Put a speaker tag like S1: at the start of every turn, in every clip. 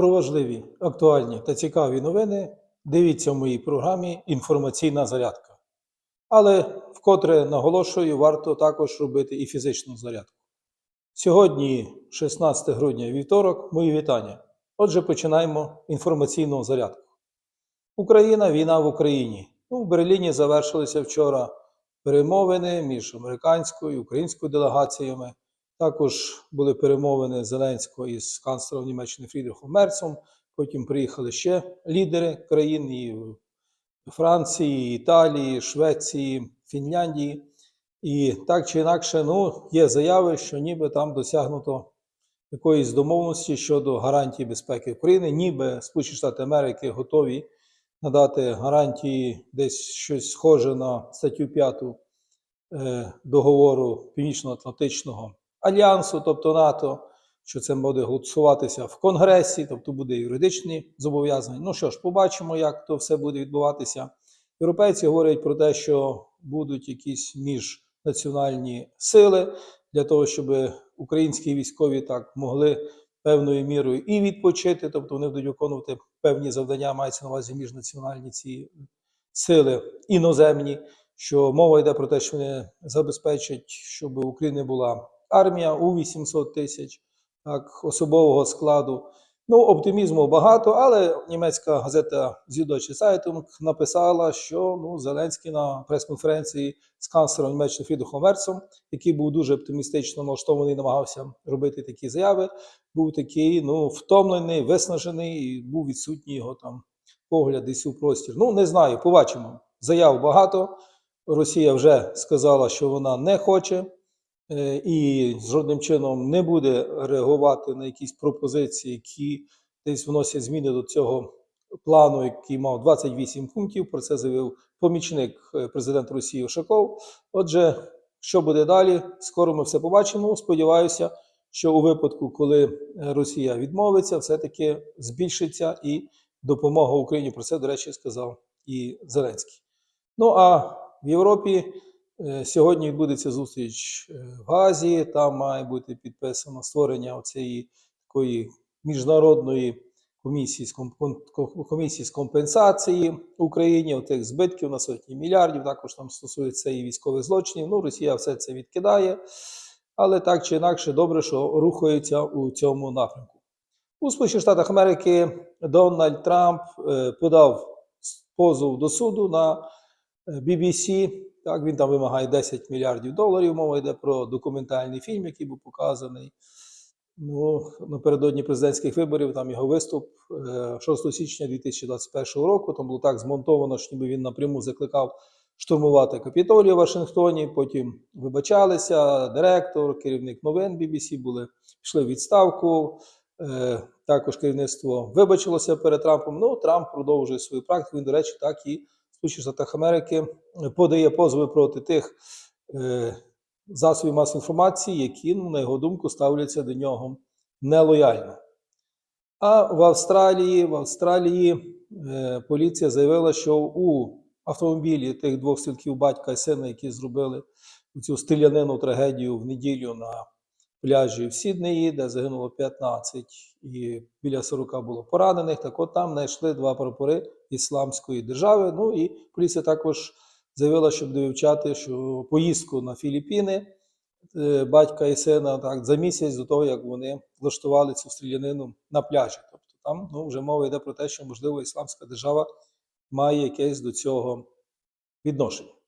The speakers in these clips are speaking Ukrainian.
S1: Про важливі, актуальні та цікаві новини дивіться в моїй програмі Інформаційна зарядка. Але вкотре наголошую, варто також робити і фізичну зарядку. Сьогодні, 16 грудня, вівторок, мої вітання. Отже, починаємо інформаційну зарядку. Україна, війна в Україні. Ну, в Берліні завершилися вчора перемовини між американською і українською делегаціями. Також були перемовини Зеленського із канцлером Німеччини Фрідрихом Мерцом. Потім приїхали ще лідери країн і Франції, Італії, Швеції, Фінляндії. І так чи інакше, ну, є заяви, що ніби там досягнуто якоїсь домовленості щодо гарантії безпеки України, ніби Сполучені Штати Америки готові надати гарантії десь щось схоже на статтю 5 е, договору Північно-Атлантичного альянсу, тобто НАТО, що це буде голосуватися в Конгресі, тобто буде юридичні зобов'язання. Ну що ж, побачимо, як то все буде відбуватися. Європейці говорять про те, що будуть якісь міжнаціональні сили для того, щоб українські військові так могли певною мірою і відпочити, тобто вони будуть виконувати певні завдання, мається на увазі міжнаціональні ці сили іноземні. Що мова йде про те, що вони забезпечать, щоб у України була армія у 800 тисяч так, особового складу. Ну, оптимізму багато, але німецька газета Süddeutsche Zeitung написала, що ну, Зеленський на прес-конференції з канцлером Німеччини Фрідрихом Мерцем, який був дуже оптимістично налаштований, намагався робити такі заяви, був такий ну, втомлений, виснажений, і був відсутній його там погляд десь у простір. Ну, не знаю, побачимо. Заяв багато. Росія вже сказала, що вона не хоче і жодним чином не буде реагувати на якісь пропозиції, які десь вносять зміни до цього плану, який мав 28 пунктів. Про це заявив помічник е, президента Росії Ушаков. Отже, що буде далі? Скоро ми все побачимо. Сподіваюся, що у випадку, коли Росія відмовиться, все-таки збільшиться і допомога Україні. Про це, до речі, сказав і Зеленський. Ну а в Європі е, сьогодні відбудеться зустріч е, в Газі. Там має бути підписано створення цієї такої міжнародної комісії з комісії з компенсації Україні, тих збитків на сотні мільярдів. Також там стосується і військових злочинів. Ну, Росія все це відкидає, але так чи інакше добре, що рухається у цьому напрямку. У Сполучених Штатах Америки Дональд Трамп е, подав позов до суду на BBC. Так, він там вимагає 10 мільярдів доларів. Мова йде про документальний фільм, який був показаний. Ну, напередодні президентських виборів там його виступ е, 6 січня 2021 року. Там було так змонтовано, що ніби він напряму закликав штурмувати Капітолію в Вашингтоні. Потім вибачалися. Директор, керівник новин BBC були пішли в відставку. Е, Також керівництво вибачилося перед Трампом. Ну, Трамп продовжує свою практику. Він, до речі, так і Штатах Америки подає позови проти тих е, засобів масової інформації, які, ну, на його думку, ставляться до нього нелояльно. А в Австралії, в Австралії е, поліція заявила, що у автомобілі тих двох стрілків батька і сина, які зробили цю стрілянину трагедію в неділю на пляжі в Сіднеї, де загинуло 15 і біля 40 було поранених. Так от там знайшли два прапори ісламської держави. Ну і поліція також заявила, що буде вивчати що поїздку на Філіппіни е, батька і сина так, за місяць до того, як вони влаштували цю стрілянину на пляжі. Тобто там ну, вже мова йде про те, що, можливо, ісламська держава має якесь до цього відношення.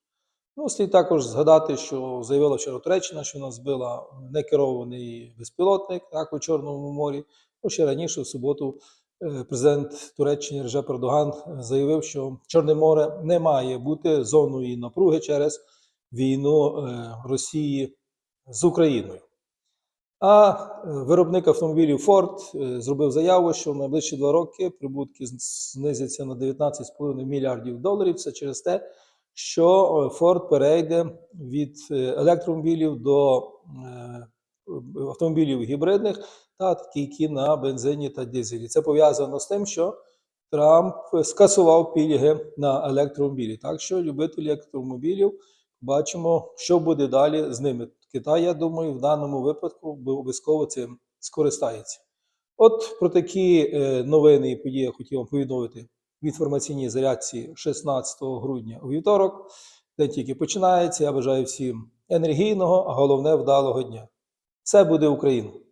S1: Ну, слід також згадати, що заявила вчора Туреччина, що вона збила некерований безпілотник так, у Чорному морі. Ну, ще раніше, в суботу, е, президент Туреччини Режеп Ердоган заявив, що Чорне море не має бути зоною напруги через війну е, Росії з Україною. А е, виробник автомобілів Ford е, зробив заяву, що в найближчі два роки прибутки знизяться на 19,5 мільярдів доларів. Це через те, що е, Ford перейде від е, електромобілів до е, автомобілів гібридних, та такі, на бензині та дизелі. Це пов'язано з тим, що Трамп скасував пільги на електромобілі. Так що любителі електромобілів бачимо, що буде далі з ними. Китай, я думаю, в даному випадку обов'язково цим скористається. От про такі е, новини і події я хотів вам повідомити в інформаційній зарядці 16 грудня у вівторок. День тільки починається. Я бажаю всім енергійного, а головне вдалого дня. Це буде Україна!